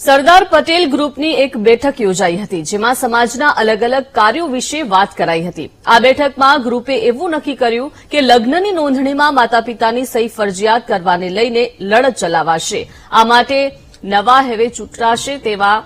સરદાર પટેલ ગ્રુપની એક બેઠક યોજાઈ હતી, જેમાં સમાજના અલગ અલગ કાર્યો વિશે વાત કરાઈ હતી. આ બેઠકમાં ગ્રુપે એવું નક્કી કર્યું કે લગ્નની નોંધણીમાં માતા પિતાની સહી ફરજિયાત કરવાને લઈને લડત ચલાવાશે. આ માટે નવા હેવે ચૂંટાશે તેવા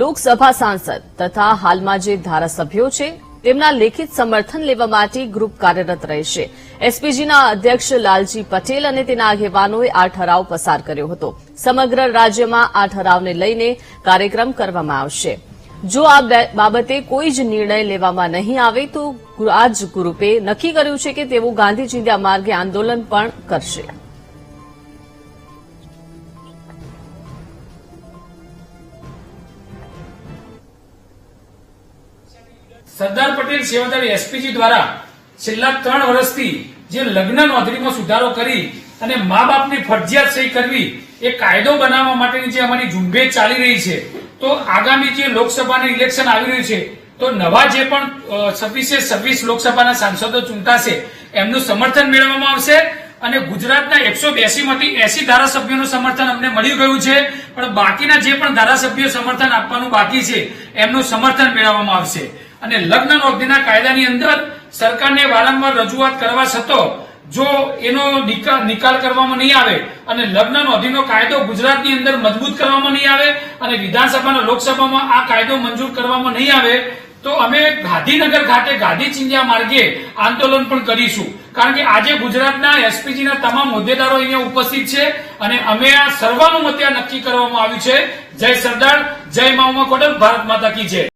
લોકસભા સાંસદ તથા હાલમાં જે ધારાસભ્યો છે તેમના લેખિત સમર્થન લેવા માટે ગ્રુપ કાર્યરત રહેશે. એસપીજીના અધ્યક્ષ લાલજી પટેલ અને તેના આગેવાનોએ આ ઠરાવ પસાર કર્યો હતો. સમગ્ર રાજ્યમાં આ ઠરાવને લઈને કાર્યક્રમ કરવામાં આવશે. જો આ બાબતે કોઈ જ નિર્ણય લેવામાં નહીં આવે તો આ જ ગ્રુપે નક્કી કર્યું છે કે તેઓ ગાંધી માર્ગે આંદોલન પણ કરશે. સરદાર પટેલ સેવાદળ એસપીજી દ્વારા છેલ્લા ત્રણ વર્ષથી જે લગ્ન નોંધણીમાં સુધારો કરી અને મા બાપની ફરજિયાત સહી કરવી એ કાયદો બનાવવા માટેની જે અમારી ઝુંબેશ ચાલી રહી છે, તો આગામી જે લોકસભાની ઇલેક્શન આવી રહ્યું છે, તો નવા જે પણ છવ્વીસે છવ્વીસ લોકસભાના સાંસદો ચૂંટાશે, એમનું સમર્થન મેળવવામાં આવશે અને ગુજરાતના એકસો બેસી માંથી એસી ધારાસભ્યોનું સમર્થન અમને મળી ગયું છે, પણ બાકીના જે પણ ધારાસભ્યો સમર્થન આપવાનું બાકી છે, એમનું સમર્થન મેળવવામાં આવશે. અને લગ્ન નોંધણીના કાયદાની અંદર સરકારને વારંવાર રજૂઆત કરવા છતાં જો એનો નિકાલ કરવામાં નહીં આવે અને લગ્ન અધિનો કાયદો ગુજરાતની અંદર મજબૂત કરવામાં નહીં આવે અને વિધાનસભાના લોકસભામાં આ કાયદો મંજૂર કરવામાં નહીં આવે, તો અમે ગાંધીનગર ખાતે ગાંધી ચિંધ્યા માર્ગે આંદોલન પણ કરીશું. કારણ કે આજે ગુજરાતના એસપીજીના તમામ હોદ્દેદારો અહીંયા ઉપસ્થિત છે અને અમે આ સર્વાનુમતે નક્કી કરવામાં આવ્યું છે. જય સરદાર, જય મા ઉમા કોડલ, ભારત માતા કી જય.